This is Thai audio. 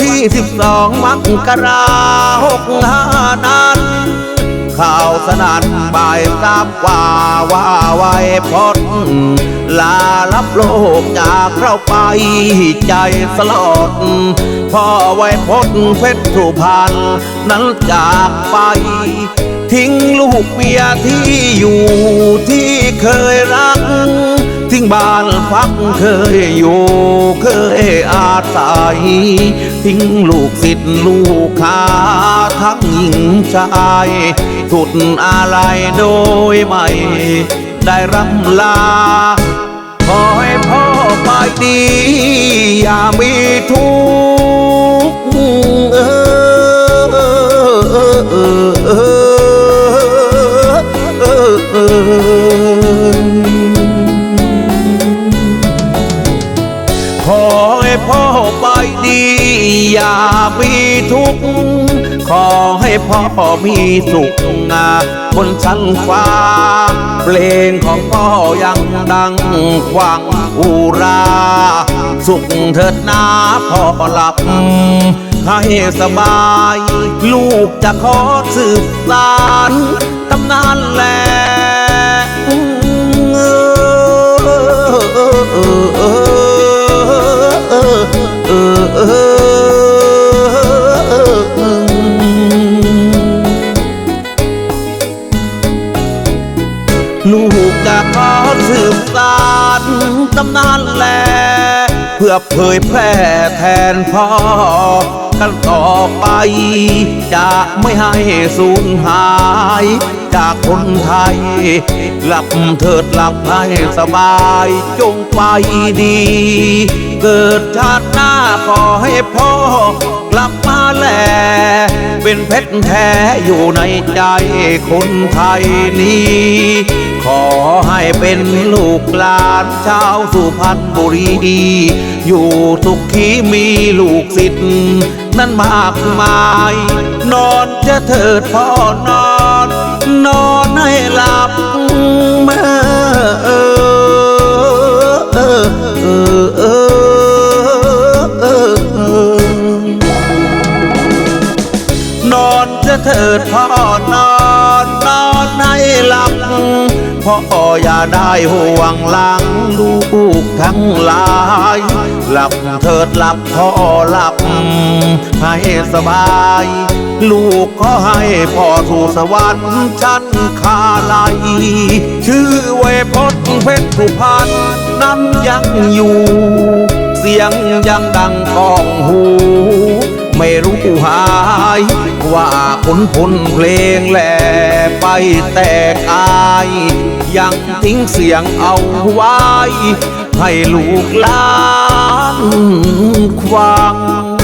ที่สิบสองมังกราหกห้านั้น ข่าวสนั่นบ่ายสามกว่าว่าไว้พดลารับโลกจากเราไปใจสลดพ่อไว้พดเพชรสุพรรณนั้นจากไป ทิ้งลูกเมียที่อยู่ที่เคยรักทิ้งบ้านพักเคยอยู่เคยอาศัย ทิ้งลูกศิษย์ลูกค้าทั้งหญิงชายทุดอะไรโดยไม่ ได้รำลา ขอให้พ่อไปดี อย่ามีทุก ให้พ่อไปดี อย่ามีทุกข์ ขอให้พ่อมีสุขงาบนชั้นฟ้า เพลงของพ่อยังดังควังอุรา สุขเถิดนาพ่อหลับ ให้สบาย ลูกจะขอสืบสานตำนานแล ตำนานแล เพื่อเผยแพร่แทนพ่อ กันต่อไป จะไม่ให้สูญหาย จากคนไทย หลับเถิดหลับให้สบายจงไปดี เกิดชาติหน้าขอให้พ่อกลับ แลเป็นเพชรแท้อยู่ในใจคนไทยนี้ ขอให้เป็นลูกหลานชาวสุพรรณบุรี อยู่สุขีมีลูกศิษย์นั้นมากมาย นอนจะเถิดพ่อนอน นอนให้หลับเมื่อ เถิดพ่อนอนนอนให้หลับพ่ออย่าได้ห่วงหลังลูกทั้งหลาย หลับเถิดหลับพ่อหลับ ให้สบาย ลูกก็ให้พ่อสู่สวรรค์ชั้นคาไลยชื่อเวพจน์เพชรสุพรรณนั้นยังอยู่ เสียงยังดังก้องหู รู้หาย ว่าคนพลเพลงแหล่ไปแต่กาย ยังทิ้งเสียงเอาไว้ ให้ลูกหลานควัง